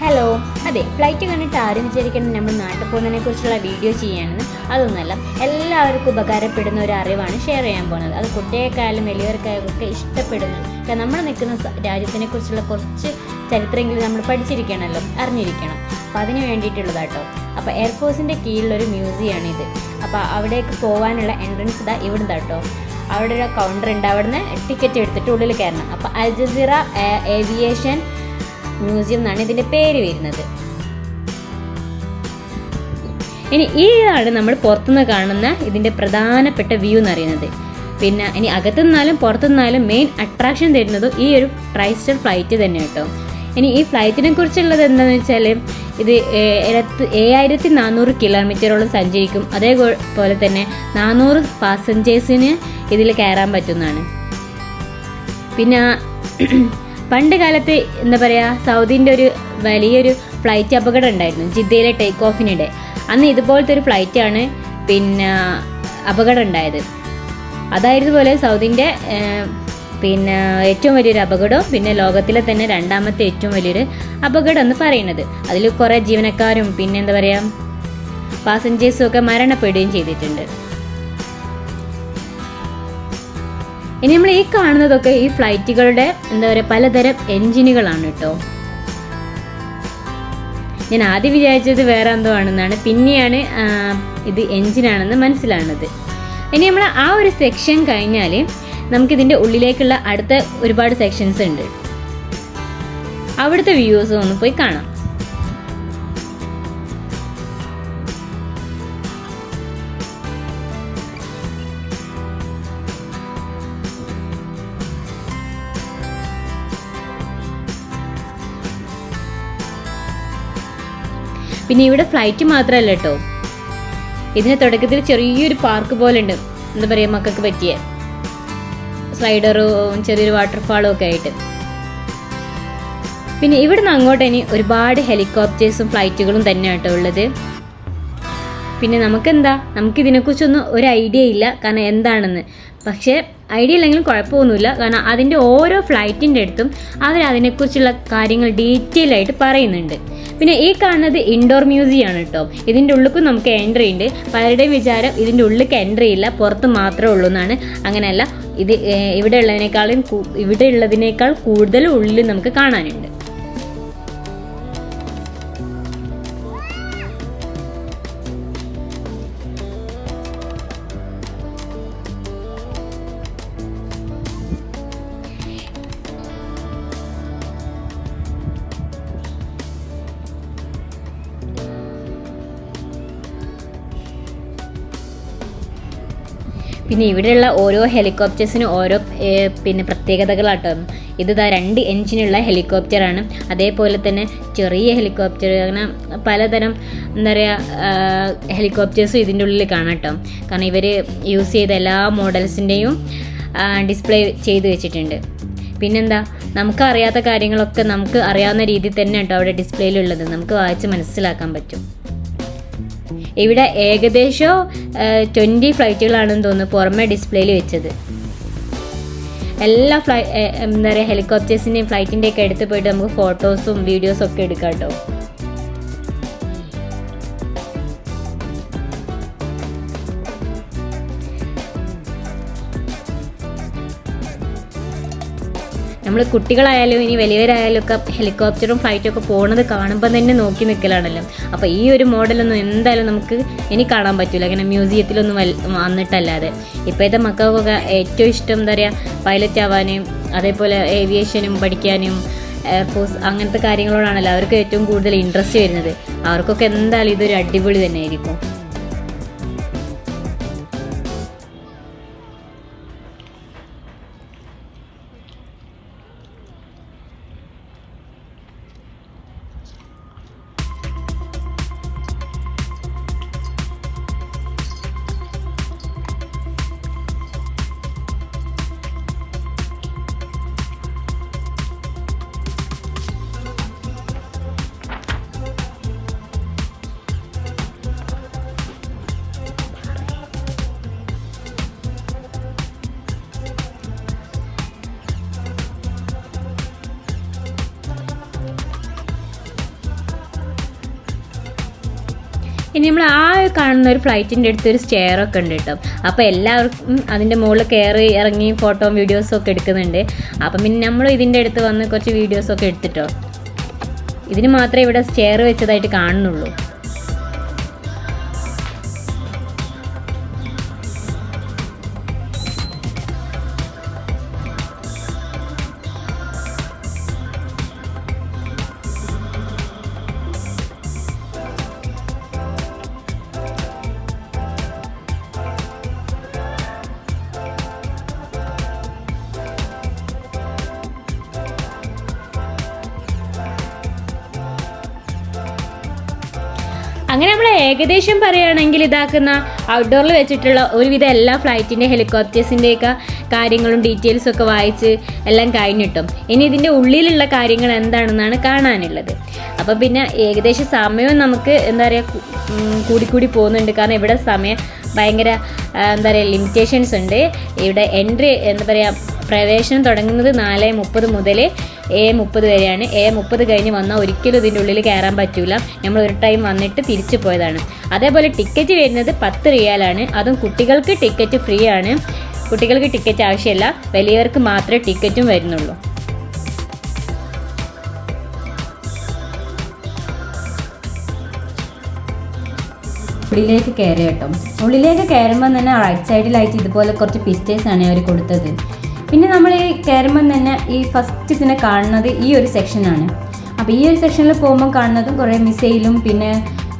Hello അതെ flight കണ്ടിട്ട് ആരും വിചാരിക്കണം നമ്മൾ നാട്ടിൽ പോകുന്നതിനെ കുറിച്ചുള്ള വീഡിയോ ചെയ്യാനെന്ന് അതൊന്നുമല്ല എല്ലാവർക്കും ഉപകാരപ്പെടുന്ന ഒരു അറിവാണ് ഷെയർ ചെയ്യാൻ പോകുന്നത്. അത് കുട്ടികൾക്കായാലും വലിയവർക്കായാലും ഒക്കെ ഇഷ്ടപ്പെടുന്നു നമ്മൾ നിൽക്കുന്ന രാജ്യത്തിനെ കുറിച്ചുള്ള കുറച്ച് ചരിത്രമെങ്കിലും നമ്മൾ പഠിച്ചിരിക്കണമല്ലോ അറിഞ്ഞിരിക്കണം. അപ്പോൾ അതിന് വേണ്ടിയിട്ടുള്ളതാട്ടോ. അപ്പോൾ എയർഫോഴ്സിന്റെ കീഴിലൊരു മ്യൂസിയമാണ് ഇത് അപ്പോൾ അവിടേക്ക് പോകാനുള്ള എൻട്രൻസ് ഇതാ ഇവിടുന്ന് കേട്ടോ അവിടെ ഒരു കൗണ്ടർ ഉണ്ട്. അവിടുന്ന് ടിക്കറ്റ് എടുത്തിട്ട് ഉള്ളിൽ കയറണം. അപ്പോൾ അൽ ജസീറ ഏവിയേഷൻ മ്യൂസിയം എന്നാണ് ഇതിന്റെ പേര് വരുന്നത്. ഇനി ഈ ഇതാണ് നമ്മൾ പുറത്തുനിന്ന് കാണുന്ന ഇതിന്റെ പ്രധാനപ്പെട്ട വ്യൂ എന്ന് അറിയുന്നത് പിന്നെ ഇനി അകത്തുനിന്നാലും പുറത്തുനിന്നാലും മെയിൻ അട്രാക്ഷൻ തരുന്നതും ഈ ഒരു ട്രൈസ്റ്റർ ഫ്ലൈറ്റ് തന്നെ കേട്ടോ. ഇനി ഈ ഫ്ലൈറ്റിനെ കുറിച്ചുള്ളത് എന്താണെന്ന് വെച്ചാൽ ഇത് ഏഴായിരത്തി നാനൂറ് കിലോമീറ്ററോളം സഞ്ചരിക്കും. അതേപോലെ തന്നെ നാനൂറ് പാസഞ്ചേഴ്സിന് ഇതിൽ കയറാൻ പറ്റുന്നതാണ്. പിന്നെ പണ്ട് കാലത്ത് എന്താ പറയുക സൗദിന്റെ ഒരു വലിയൊരു ഫ്ലൈറ്റ് അപകടം ഉണ്ടായിരുന്നു ജിദ്ദയിലെ ടേക്ക് ഓഫിനിടെ അന്ന് ഇതുപോലത്തെ ഒരു ഫ്ലൈറ്റാണ് പിന്നെ അപകടം ഉണ്ടായത്. അതായിരുന്നു പോലെ സൗദിന്റെ പിന്നെ ഏറ്റവും വലിയൊരു അപകടവും പിന്നെ ലോകത്തിലെ തന്നെ രണ്ടാമത്തെ ഏറ്റവും വലിയൊരു അപകടം എന്ന് പറയുന്നത്. അതിൽ കുറേ ജീവനക്കാരും പിന്നെ എന്താ പറയുക പാസഞ്ചേഴ്സും ഒക്കെ മരണപ്പെടുകയും ചെയ്തിട്ടുണ്ട്. ഇനി നമ്മൾ ഈ കാണുന്നതൊക്കെ ഈ ഫ്ലൈറ്റുകളുടെ എന്താ പറയുക പലതരം എൻജിനുകളാണ് കേട്ടോ. ഞാൻ ആദ്യം വിചാരിച്ചത് വേറെ എന്തോ ആണെന്നാണ്. പിന്നെയാണ് ഇത് എൻജിനാണെന്ന് മനസ്സിലാണത്. ഇനി നമ്മൾ ആ ഒരു സെക്ഷൻ കഴിഞ്ഞാൽ നമുക്കിതിന്റെ ഉള്ളിലേക്കുള്ള അടുത്ത ഒരുപാട് സെക്ഷൻസ് ഉണ്ട്. അവിടുത്തെ വ്യൂസ് ഒന്ന് പോയി കാണാം. പിന്നെ ഇവിടെ ഫ്ലൈറ്റ് മാത്രമല്ല കേട്ടോ ഇതിന് തുടക്കത്തിൽ ചെറിയൊരു പാർക്ക് പോലെ ഉണ്ട് എന്താ പറയുക മക്കൾക്ക് പറ്റിയ. സ്ലൈഡറും ചെറിയൊരു വാട്ടർഫാളും ഒക്കെ ആയിട്ട്. പിന്നെ ഇവിടുന്ന് അങ്ങോട്ട് ഇനി ഒരുപാട് ഹെലികോപ്റ്റേഴ്സും ഫ്ലൈറ്റുകളും തന്നെ കേട്ടോ ഉള്ളത്. പിന്നെ നമുക്കെന്താ? നമുക്കിതിനെക്കുറിച്ചൊന്നും ഒരു ഐഡിയ ഇല്ല. കാരണം എന്താണെന്ന്. പക്ഷേ ഐഡിയ ഇല്ലെങ്കിലും കുഴപ്പമൊന്നുമില്ല. കാരണം അതിന്റെ ഓരോ ഫ്ലൈറ്റിന്റെ അടുത്തും അവർ അതിനെക്കുറിച്ചുള്ള കാര്യങ്ങൾ ഡീറ്റെയിൽ ആയിട്ട് പറയുന്നുണ്ട്. പിന്നെ ഈ കാണുന്നത് ഇൻഡോർ മ്യൂസിയം ആണ് കേട്ടോ. ഇതിന്റെ ഉള്ളിലും നമുക്ക് എൻട്രി ഉണ്ട്. പലരുടെയും വിചാരം ഇതിന്റെ ഉള്ളിലേക്ക് എൻട്രി ഇല്ല. പുറത്ത് മാത്രമേ ഉള്ളൂ എന്നാണ്. അങ്ങനെയല്ല. ഇത് ഇവിടെ ഉള്ളതിനേക്കാളും ഇവിടെ ഉള്ളതിനേക്കാൾ കൂടുതൽ ഉള്ളിൽ നമുക്ക് കാണാനുണ്ട്. പിന്നെ ഇവിടെയുള്ള ഓരോ ഹെലികോപ്റ്റേഴ്സിനും ഓരോ പിന്നെ പ്രത്യേകതകളാട്ടോ. ഇത് രണ്ട് എൻജിനുള്ള ഹെലികോപ്റ്ററാണ്. അതേപോലെ തന്നെ ചെറിയ ഹെലികോപ്റ്റർ അങ്ങനെ പലതരം എന്താ പറയുക ഹെലികോപ്റ്റേഴ്സും ഇതിന്റെ ഉള്ളിൽ കാണാം കേട്ടോ കാരണം ഇവർ യൂസ് ചെയ്ത എല്ലാ മോഡൽസിന്റെയും ഡിസ്പ്ലേ ചെയ്ത് വെച്ചിട്ടുണ്ട്. പിന്നെന്താ നമുക്ക് അറിയാത്ത കാര്യങ്ങളൊക്കെ നമുക്ക് അറിയാവുന്ന രീതിയിൽ തന്നെ കേട്ടോ അവിടെ ഡിസ്പ്ലേയിലുള്ളത്. നമുക്ക് വായിച്ച് മനസ്സിലാക്കാൻ പറ്റും. ഇവിടെ ഏകദേശം ട്വന്റി ഫ്ലൈറ്റുകളാണെന്ന് തോന്നുന്നു പുറമെ ഡിസ്പ്ലേയിൽ വെച്ചത്. എല്ലാ ഫ്ലൈ എന്താ പറയുക ഹെലികോപ്റ്റേഴ്സിന്റെയും ഫ്ലൈറ്റിന്റെയൊക്കെ എടുത്ത് പോയിട്ട് നമുക്ക് ഫോട്ടോസും വീഡിയോസും ഒക്കെ എടുക്കാം കേട്ടോ കുട്ടികളായാലും ഇനി വലിയവരായാലും ഒക്കെ ഹെലികോപ്റ്ററും ഫ്ലൈറ്റും ഒക്കെ പോകുന്നത് കാണുമ്പോൾ തന്നെ നോക്കി നിൽക്കലാണല്ലോ അപ്പോൾ ഈ ഒരു മോഡലൊന്നും എന്തായാലും നമുക്ക് ഇനി കാണാൻ പറ്റില്ല അങ്ങനെ മ്യൂസിയത്തിലൊന്നും വന്നിട്ടല്ലാതെ. ഇപ്പോഴത്തെ മക്കൾക്കൊക്കെ ഏറ്റവും ഇഷ്ടം എന്താ പറയുക പൈലറ്റ് ആവാനും അതേപോലെ ഏവിയേഷനും പഠിക്കാനും എയർഫോഴ്സ് അങ്ങനത്തെ കാര്യങ്ങളോടാണല്ലോ അവർക്ക് ഏറ്റവും കൂടുതൽ ഇൻട്രസ്റ്റ് വരുന്നത്. അവർക്കൊക്കെ എന്തായാലും ഇതൊരു അടിപൊളി തന്നെ ആയിരിക്കും. ഇനി നമ്മൾ ആ കാണുന്ന ഒരു ഫ്ലൈറ്റിന്റെ അടുത്ത് ഒരു സ്റ്റെയർ ഒക്കെ ഉണ്ട് കേട്ടോ. അപ്പോൾ എല്ലാവർക്കും അതിന്റെ മുകളിൽ കയറി ഇറങ്ങി ഫോട്ടോ വീഡിയോസും ഒക്കെ എടുക്കുന്നുണ്ട്. അപ്പം പിന്നെ നമ്മൾ ഇതിന്റെ അടുത്ത് വന്ന് കുറച്ച് വീഡിയോസൊക്കെ എടുത്തിട്ടോ. ഇതിന് മാത്രമേ ഇവിടെ സ്റ്റെയർ വെച്ചതായിട്ട് കാണുന്നുള്ളൂ. അങ്ങനെ നമ്മൾ ഏകദേശം പറയുകയാണെങ്കിൽ ഇതാക്കുന്ന ഔട്ട്ഡോറിൽ വെച്ചിട്ടുള്ള ഒരുവിധ എല്ലാ ഫ്ലൈറ്റിന്റെ ഹെലികോപ്റ്റേഴ്സിന്റെയൊക്കെ കാര്യങ്ങളും ഡീറ്റെയിൽസും ഒക്കെ വായിച്ച് എല്ലാം കഴിഞ്ഞിട്ടും ഇനി ഇതിന്റെ ഉള്ളിലുള്ള കാര്യങ്ങൾ എന്താണെന്നാണ് കാണാനുള്ളത്. അപ്പോൾ പിന്നെ ഏകദേശം സമയവും നമുക്ക് എന്താ പറയുക കൂടിക്കൂടി പോകുന്നുണ്ട്. കാരണം ഇവിടെ സമയം ഭയങ്കര എന്താ പറയുക ലിമിറ്റേഷൻസ് ഉണ്ട്. ഇവിടെ എൻട്രി എന്താ പറയുക പ്രവേശനം തുടങ്ങുന്നത് നാല് മുപ്പത് മുതൽ എ മുപ്പത് വരെയാണ്. എ മുപ്പത് കഴിഞ്ഞ് വന്നാൽ ഒരിക്കലും ഇതിന്റെ ഉള്ളിൽ കയറാൻ പറ്റില്ല നമ്മൾ ഒരു ടൈം വന്നിട്ട് തിരിച്ചു പോയതാണ്. അതേപോലെ ടിക്കറ്റ് വരുന്നത് പത്ത് റിയാലാണ്. അതും കുട്ടികൾക്ക് ടിക്കറ്റ് ഫ്രീ ആണ്. കുട്ടികൾക്ക് ടിക്കറ്റ് ആവശ്യമില്ല വലിയവർക്ക് മാത്രമേ ടിക്കറ്റും വരുന്നുള്ളൂ. ഉള്ളിലേക്ക് കയറി കേട്ടോ. ഉള്ളിലേക്ക് കയറുമ്പോൾ തന്നെ റൈറ്റ് സൈഡിലായിട്ട് ഇതുപോലെ കുറച്ച് പിസ്റ്റേഴ്സാണ് അവർ കൊടുത്തത്. പിന്നെ നമ്മൾ ഈ കയറുമ്പം തന്നെ ഈ ഫസ്റ്റ് ഇതിനെ കാണുന്നത് ഈ ഒരു സെക്ഷനാണ് അപ്പോൾ ഈ ഒരു സെക്ഷനിൽ പോകുമ്പോൾ കാണുന്നതും കുറേ മിസൈലും പിന്നെ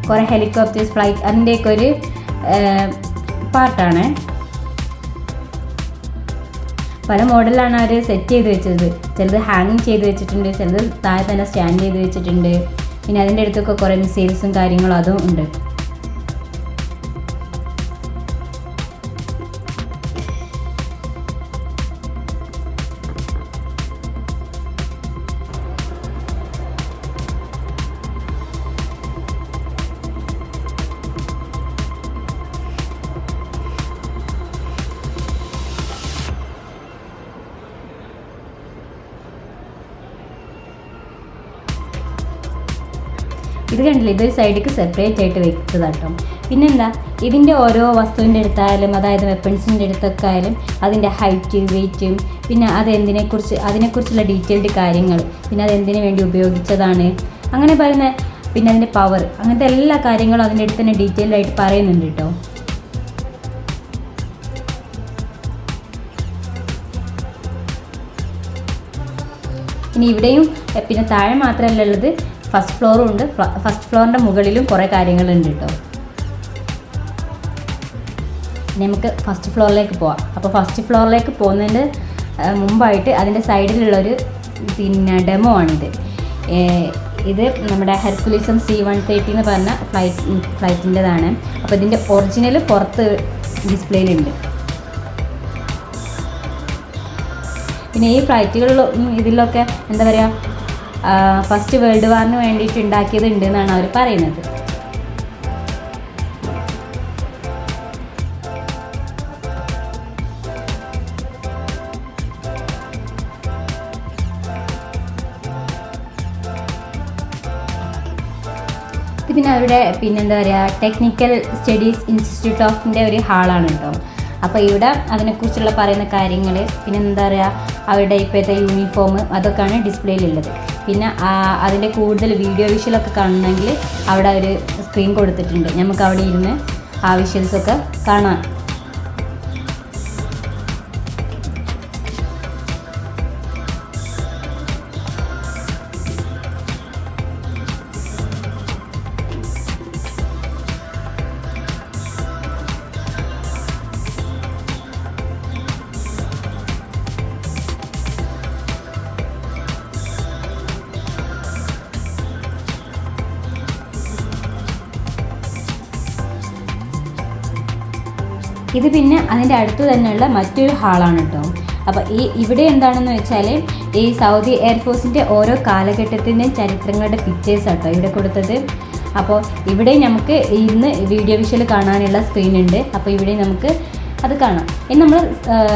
കുറേ ഹെലികോപ്റ്റേഴ്സ് ഫ്ലൈറ്റ് അതിന്റെയൊക്കെ ഒരു പാർട്ടാണ് പല മോഡലാണ് അവർ സെറ്റ് ചെയ്ത് വെച്ചത്. ചിലത് ഹാങ്ങിങ് ചെയ്ത് വെച്ചിട്ടുണ്ട് ചിലത് താഴെ തന്നെ സ്റ്റാൻഡ് ചെയ്ത് വെച്ചിട്ടുണ്ട്. പിന്നെ അതിന്റെ അടുത്തൊക്കെ കുറേ മിസൈൽസും കാര്യങ്ങളും അതും ഉണ്ട്. കണ്ടില്ല? ഇതൊരു സൈഡിലേക്ക് സെപ്പറേറ്റ് ആയിട്ട് വെച്ചതാട്ടോ പിന്നെന്താ? ഇതിന്റെ ഓരോ വസ്തുവിന്റെ അടുത്തായാലും അതായത് വെപ്പൺസിന്റെ അടുത്തൊക്കെ ആയാലും അതിന്റെ ഹൈറ്റ് വെയിറ്റ് പിന്നെ അതെന്തിനെക്കുറിച്ച് അതിനെക്കുറിച്ചുള്ള ഡീറ്റെയിൽഡ് കാര്യങ്ങൾ പിന്നെ അതെന്തിനു വേണ്ടി ഉപയോഗിച്ചതാണ് അങ്ങനെ പറയുന്ന പിന്നെ അതിന്റെ പവർ അങ്ങനത്തെ എല്ലാ കാര്യങ്ങളും അതിന്റെ അടുത്ത് തന്നെ ഡീറ്റെയിൽഡ് ആയിട്ട് പറയുന്നുണ്ട് കേട്ടോ. ഇനി ഇവിടെയും പിന്നെ താഴെ മാത്രമല്ല ഉള്ളത് ഫസ്റ്റ് ഫ്ലോറും ഉണ്ട്. ഫസ്റ്റ് ഫ്ലോറിന്റെ മുകളിലും കുറേ കാര്യങ്ങളുണ്ട് കേട്ടോ നമുക്ക് ഫസ്റ്റ് ഫ്ലോറിലേക്ക് പോവാം. അപ്പോൾ ഫസ്റ്റ് ഫ്ലോറിലേക്ക് പോകുന്നതിന്റെ ആ, മുമ്പായിട്ട് അതിന്റെ സൈഡിലുള്ളൊരു പിന്നെ ഡെമോ ആണിത്. ഇത് നമ്മുടെ ഹെർക്കുലിസം സി വൺ തേർട്ടി എന്ന് പറഞ്ഞ ഫ്ലൈറ്റ് ഫ്ലൈറ്റിന്റെതാണ് അപ്പോൾ ഇതിന്റെ ഒറിജിനൽ പുറത്ത് ഡിസ്പ്ലേയിലുണ്ട് പിന്നെ ഈ ഫ്ലൈറ്റുകളിലും ഇതിലൊക്കെ എന്താ പറയുക ഫസ്റ്റ് വേൾഡ് വാറിന് വേണ്ടിയിട്ട് ഉണ്ടാക്കിയത് ഉണ്ട് എന്നാണ് അവർ പറയുന്നത്. പിന്നെ അവരുടെ പിന്നെന്താ പറയുക ടെക്നിക്കൽ സ്റ്റഡീസ് ഇൻസ്റ്റിറ്റ്യൂട്ട് ഓഫിന്റെ ഒരു ഹാളാണ് കേട്ടോ അപ്പോൾ ഇവിടെ അതിനെക്കുറിച്ചുള്ള പറയുന്ന കാര്യങ്ങൾ പിന്നെന്താ പറയുക അവരുടെ ഇപ്പോഴത്തെ യൂണിഫോം അതൊക്കെയാണ് ഡിസ്പ്ലേയിലുള്ളത് പിന്നെ അതിന്റെ കൂടുതൽ വീഡിയോ വിഷ്വലൊക്കെ കാണണമെങ്കിൽ അവിടെ ഒരു സ്ക്രീൻ കൊടുത്തിട്ടുണ്ട്. നമുക്ക് അവിടെ ഇരുന്ന് ആ വിഷ്വൽസൊക്കെ കാണാം. ഇത് പിന്നെ അതിന്റെ അടുത്ത് തന്നെയുള്ള മറ്റൊരു ഹാളാണ് കേട്ടോ അപ്പോൾ ഈ ഇവിടെ എന്താണെന്ന് വെച്ചാൽ ഈ സൗദി എയർഫോഴ്സിന്റെ ഓരോ കാലഘട്ടത്തിന്റെയും ചരിത്രങ്ങളുടെ പിക്ചേഴ്സ് കേട്ടോ ഇവിടെ കൊടുത്തത്. അപ്പോൾ ഇവിടെ നമുക്ക് ഇന്ന് വീഡിയോ വിഷ്വൽ കാണാനുള്ള സ്ക്രീൻ ഉണ്ട്. അപ്പോൾ ഇവിടെ നമുക്ക് അത് കാണാം. ഇനി നമ്മൾ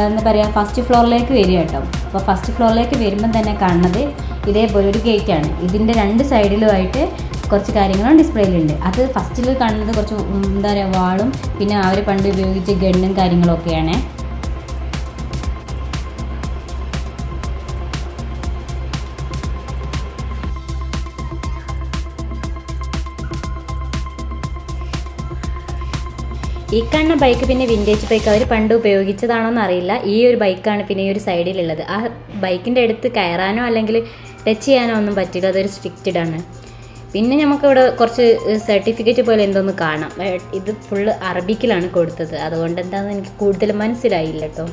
എന്താ പറയുക ഫസ്റ്റ് ഫ്ലോറിലേക്ക് വരിക കേട്ടോ അപ്പോൾ ഫസ്റ്റ് ഫ്ലോറിലേക്ക് വരുമ്പം തന്നെ കാണുന്നത് ഇതേപോലെ ഒരു ഗേറ്റാണ് ഇതിന്റെ രണ്ട് സൈഡിലുമായിട്ട് കുറച്ച് കാര്യങ്ങളും ഡിസ്പ്ലേയിലുണ്ട്. അത് ഫസ്റ്റിൽ കാണുന്നത് കുറച്ച് എന്താ പറയുക വാളും പിന്നെ അവർ പണ്ട് ഉപയോഗിച്ച ഗണ്ണും കാര്യങ്ങളൊക്കെയാണ്. ഈ കാണുന്ന ബൈക്ക് പിന്നെ വിന്റേജ് ബൈക്ക് അവർ പണ്ട് ഉപയോഗിച്ചതാണോ എന്നറിയില്ല ഈ ഒരു ബൈക്കാണ് പിന്നെ ഈ ഒരു സൈഡിലുള്ളത് ആ ബൈക്കിന്റെ അടുത്ത് കയറാനോ അല്ലെങ്കിൽ ടച്ച് ചെയ്യാനോ ഒന്നും പറ്റില്ല. അതൊരു സ്ട്രിക്റ്റഡ് ആണ് പിന്നെ നമുക്കിവിടെ കുറച്ച് സർട്ടിഫിക്കറ്റ് പോലെ എന്തോന്ന് കാണാം. ഇത് ഫുള്ള് അറബിക്കിലാണ് കൊടുത്തത്. അതുകൊണ്ട് എന്താണെന്ന് എനിക്ക് കൂടുതൽ മനസ്സിലായില്ല കേട്ടോ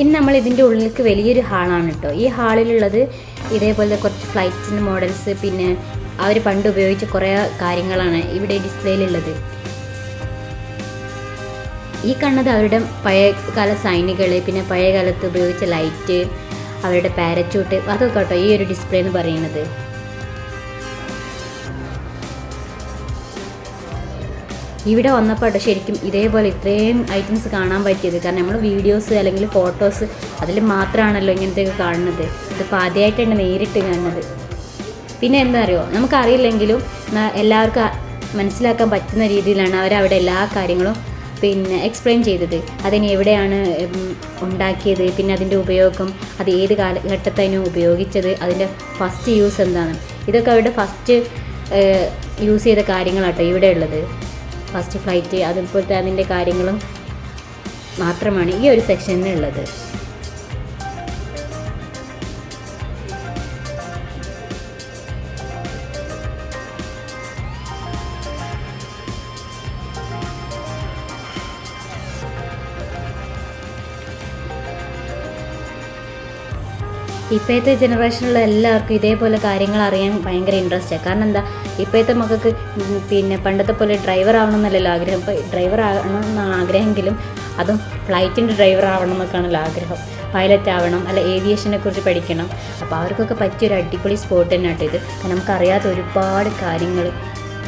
ഇനി നമ്മൾ ഇതിന്റെ ഉള്ളിലേക്ക് വലിയൊരു ഹാളാണ് കേട്ടോ. ഈ ഹാളിലുള്ളത് ഇതേപോലെ കുറച്ച് ഫ്ലൈറ്റ്സിന്റെ മോഡൽസ് പിന്നെ അവർ പണ്ട് ഉപയോഗിച്ച കുറേ കാര്യങ്ങളാണ് ഇവിടെ ഡിസ്പ്ലേയിലുള്ളത്. ഈ കണ്ണത് അവരുടെ പഴയകാല സൈനികൾ പിന്നെ പഴയ കാലത്ത് ഉപയോഗിച്ച ലൈറ്റ് അവരുടെ പാരച്യൂട്ട് അതൊക്കെ കേട്ടോ ഈ ഒരു ഡിസ്പ്ലേ എന്ന് പറയുന്നത്. ഇവിടെ വന്നപ്പോൾ ശരിക്കും ഇതേപോലെ ഇത്രയും ഐറ്റംസ് കാണാൻ പറ്റിയത്. കാരണം നമ്മൾ വീഡിയോസ് അല്ലെങ്കിൽ ഫോട്ടോസ് അതിൽ മാത്രമാണല്ലോ ഇങ്ങനത്തെയൊക്കെ കാണുന്നത്. ഇതിപ്പോൾ ആദ്യമായിട്ടാണ് നേരിട്ട് കാണുന്നത്. പിന്നെ എന്താ അറിയോ? നമുക്കറിയില്ലെങ്കിലും എല്ലാവർക്കും മനസ്സിലാക്കാൻ പറ്റുന്ന രീതിയിലാണ് അവരവിടെ എല്ലാ കാര്യങ്ങളും പിന്നെ എക്സ്പ്ലെയിൻ ചെയ്തത്. അതിന് എവിടെയാണ് ഉണ്ടാക്കിയത് പിന്നെ അതിന്റെ ഉപയോഗം അത് ഏത് കാലഘട്ടത്തിനും ഉപയോഗിച്ചത് അതിന്റെ ഫസ്റ്റ് യൂസ് എന്താണ്? ഇതൊക്കെ അവരുടെ ഫസ്റ്റ് യൂസ് ചെയ്ത കാര്യങ്ങളാട്ടോ ഇവിടെ ഉള്ളത്. ഫസ്റ്റ് ഫ്ലൈറ്റ് അതുപോലത്തെ അതിന്റെ കാര്യങ്ങളും മാത്രമാണ് ഈ ഒരു സെക്ഷനിൽ ഉള്ളത്. ഇപ്പോഴത്തെ ജനറേഷനിലുള്ള എല്ലാവർക്കും ഇതേപോലെ കാര്യങ്ങൾ അറിയാൻ ഭയങ്കര ഇൻട്രസ്റ്റാണ് കാരണം എന്താ? ഇപ്പോഴത്തെ മക്കൾക്ക് പിന്നെ പണ്ടത്തെ പോലെ ഡ്രൈവർ ആവണം എന്നല്ലല്ലോ ആഗ്രഹം. ഇപ്പോൾ ഡ്രൈവർ ആവണം എന്നാണ് ആഗ്രഹമെങ്കിലും അതും ഫ്ലൈറ്റിന്റെ ഡ്രൈവർ ആവണം എന്നൊക്കെയാണല്ലോ ആഗ്രഹം. പൈലറ്റ് ആവണം അല്ല ഏവിയേഷനെ കുറിച്ച് പഠിക്കണം. അപ്പോൾ അവർക്കൊക്കെ പറ്റിയൊരു അടിപൊളി സ്പോട്ട് തന്നെയാട്ടോ ഇത്. നമുക്കറിയാത്ത ഒരുപാട് കാര്യങ്ങൾ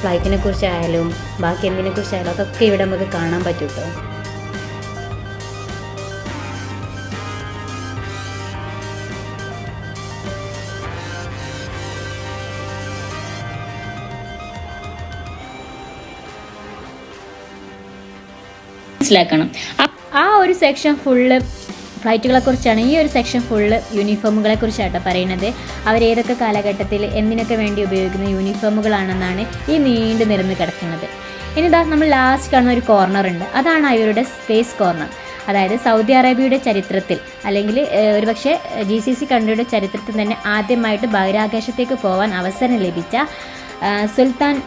ഫ്ലൈറ്റിനെ കുറിച്ചായാലും ബാക്കി എന്തിനെ കുറിച്ചായാലും അതൊക്കെ ഇവിടെ നമുക്ക് കാണാൻ പറ്റും കേട്ടോ മനസ്സിലാക്കണം. ആ- ഒരു സെക്ഷൻ ഫുള്ള് ഫ്ലൈറ്റുകളെ കുറിച്ചാണ് ഈ ഒരു സെക്ഷൻ ഫുള്ള് യൂണിഫോമുകളെ കുറിച്ചാട്ടോ പറയുന്നത്. അവരേതൊക്കെ കാലഘട്ടത്തിൽ എന്തിനൊക്കെ വേണ്ടി ഉപയോഗിക്കുന്ന യൂണിഫോമുകളാണെന്നാണ് ഈ നീണ്ടു നിരന്ന് കിടക്കുന്നത്. ഇനി ഇതാ നമ്മൾ ലാസ്റ്റ് കാണുന്ന ഒരു കോർണർ ഉണ്ട്. അതാണ് അവരുടെ സ്പേസ് കോർണർ അതായത് സൗദി അറേബ്യയുടെ ചരിത്രത്തിൽ അല്ലെങ്കിൽ ഒരുപക്ഷെ ജി സി സി കൺട്രിയുടെ ചരിത്രത്തിൽ തന്നെ ആദ്യമായിട്ട് ബഹിരാകാശത്തേക്ക് പോകാൻ അവസരം ലഭിച്ച സുൽത്താൻ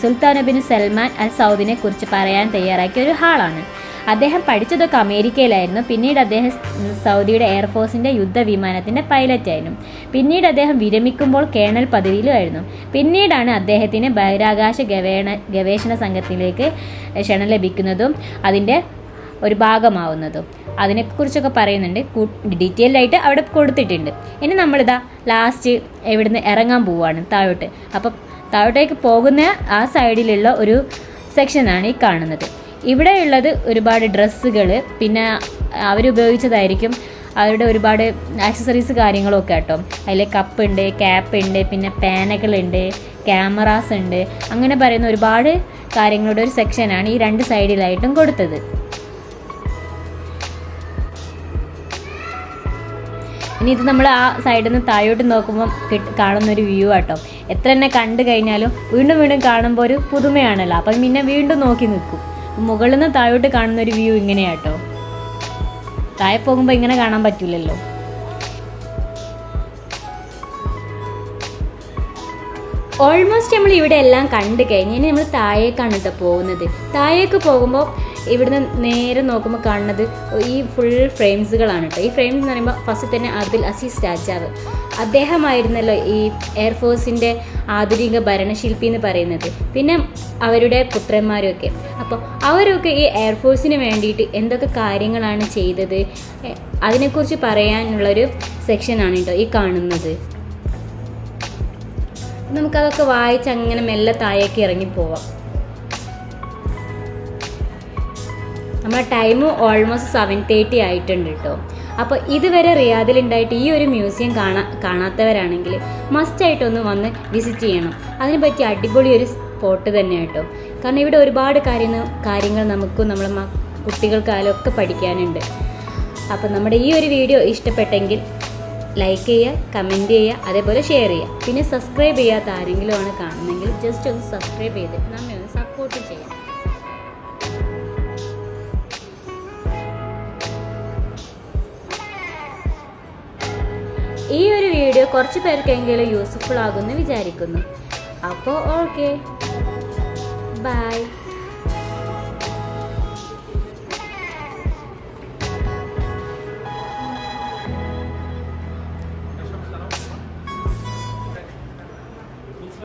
സുൽത്താനബിൻ സൽമാൻ അൽ സൗദിനെ കുറിച്ച് പറയാൻ തയ്യാറാക്കിയ ഒരു ഹാളാണ്. അദ്ദേഹം പഠിച്ചതൊക്കെ അമേരിക്കയിലായിരുന്നു. പിന്നീട് അദ്ദേഹം സൗദിയുടെ എയർഫോഴ്സിന്റെ യുദ്ധവിമാനത്തിന്റെ പൈലറ്റായിരുന്നു പിന്നീട് അദ്ദേഹം വിരമിക്കുമ്പോൾ കേണൽ പദവിയിലുമായിരുന്നു പിന്നീടാണ് അദ്ദേഹത്തിന് ബഹിരാകാശ ഗവേണ ഗവേഷണ സംഘത്തിലേക്ക് ക്ഷണം ലഭിക്കുന്നതും അതിന്റെ ഒരു ഭാഗമാവുന്നതും. അതിനെക്കുറിച്ചൊക്കെ പറയുന്നുണ്ട്. ഡീറ്റെയിൽഡ് ആയിട്ട് അവിടെ കൊടുത്തിട്ടുണ്ട്. ഇനി നമ്മളിതാ ലാസ്റ്റ് ഇവിടുന്ന് ഇറങ്ങാൻ പോവുകയാണ് താഴോട്ട്. അപ്പം താഴോട്ടേക്ക് പോകുന്ന ആ സൈഡിലുള്ള ഒരു സെക്ഷനാണ് ഈ കാണുന്നത്. ഇവിടെ ഉള്ളത് ഒരുപാട് ഡ്രസ്സുകൾ പിന്നെ അവരുപയോഗിച്ചതായിരിക്കും അവരുടെ ഒരുപാട് ആക്സസറീസ് കാര്യങ്ങളൊക്കെ കേട്ടോ. അതിൽ കപ്പ് ഉണ്ട് ക്യാപ്പ് ഉണ്ട് പിന്നെ പാനകളുണ്ട് ക്യാമറാസ് ഉണ്ട്. അങ്ങനെ പറയുന്ന ഒരുപാട് കാര്യങ്ങളുടെ ഒരു സെക്ഷനാണ് ഈ രണ്ട് സൈഡിലായിട്ടും കൊടുത്തത്. ഇനി ഇത് നമ്മൾ ആ സൈഡിൽ നിന്ന് താഴോട്ട് നോക്കുമ്പോൾ കാണുന്ന ഒരു വ്യൂ ആട്ടോ. എത്ര തന്നെ കണ്ടു കഴിഞ്ഞാലും വീണ്ടും വീണ്ടും കാണുമ്പോൾ ഒരു പുതുമയാണല്ലോ. അപ്പം പിന്നെ വീണ്ടും നോക്കി നിൽക്കും. മുകളിൽ നിന്ന് താഴോട്ട് കാണുന്ന ഒരു വ്യൂ ഇങ്ങനെയാട്ടോ. താഴെ പോകുമ്പോൾ ഇങ്ങനെ കാണാൻ പറ്റില്ലല്ലോ ഓൾമോസ്റ്റ് നമ്മൾ ഇവിടെ എല്ലാം കണ്ടു കഴിഞ്ഞ് ഇനി നമ്മൾ താഴേക്കാണ് കേട്ടോ പോകുന്നത്. താഴേക്ക് പോകുമ്പോൾ ഇവിടുന്ന് നേരെ നോക്കുമ്പോൾ കാണുന്നത് ഈ ഫുൾ ഫ്രെയിംസുകളാണ് കേട്ടോ ഈ ഫ്രെയിംസ് എന്ന് പറയുമ്പോൾ ഫസ്റ്റ് തന്നെ അബ്ദുൽ അസീസ് രാജാവ്. അദ്ദേഹമായിരുന്നല്ലോ ഈ എയർഫോഴ്സിന്റെ ആധുനിക ഭരണശില്പി എന്ന് പറയുന്നത്. പിന്നെ അവരുടെ പുത്രന്മാരൊക്കെ. അപ്പോൾ അവരൊക്കെ ഈ എയർഫോഴ്സിന് വേണ്ടിയിട്ട് എന്തൊക്കെ കാര്യങ്ങളാണ് ചെയ്തത്? അതിനെക്കുറിച്ച് പറയാനുള്ളൊരു സെക്ഷനാണ് കേട്ടോ ഈ കാണുന്നത്. നമുക്കതൊക്കെ വായിച്ച് അങ്ങനെ മെല്ലെ താഴേക്ക് ഇറങ്ങി പോവാം. നമ്മളെ ടൈം ഓൾമോസ്റ്റ് സെവൻ തേർട്ടി ആയിട്ടുണ്ട് കേട്ടോ അപ്പോൾ ഇതുവരെ റിയാദിലുണ്ടായിട്ട് ഈ ഒരു മ്യൂസിയം കാണാ കാണാത്തവരാണെങ്കിൽ മസ്റ്റായിട്ടൊന്ന് വന്ന് വിസിറ്റ് ചെയ്യണം. അതിനെ പറ്റി അടിപൊളി ഒരു സ്പോട്ട് തന്നെ കേട്ടോ കാരണം ഇവിടെ ഒരുപാട് കാര്യങ്ങൾ കാര്യങ്ങൾ നമുക്കും നമ്മളെ കുട്ടികൾക്കായാലും ഒക്കെ പഠിക്കാനുണ്ട്. അപ്പോൾ നമ്മുടെ ഈ ഒരു വീഡിയോ ഇഷ്ടപ്പെട്ടെങ്കിൽ ലൈക്ക് ചെയ്യുക കമന്റ് ചെയ്യുക അതേപോലെ ഷെയർ ചെയ്യുക. പിന്നെ സബ്സ്ക്രൈബ് ചെയ്യാത്ത ആരെങ്കിലും ആണ് കാണുന്നെങ്കിൽ ജസ്റ്റ് ഒന്ന് സബ്സ്ക്രൈബ് ചെയ്തിട്ട് നമ്മെ ഒന്ന് സപ്പോർട്ട് ചെയ്യാം ഈ ഒരു വീഡിയോ കുറച്ച് പേർക്കെങ്കിലും യൂസ്ഫുൾ ആകുമെന്ന് വിചാരിക്കുന്നു. അപ്പോൾ ഓക്കെ ബൈ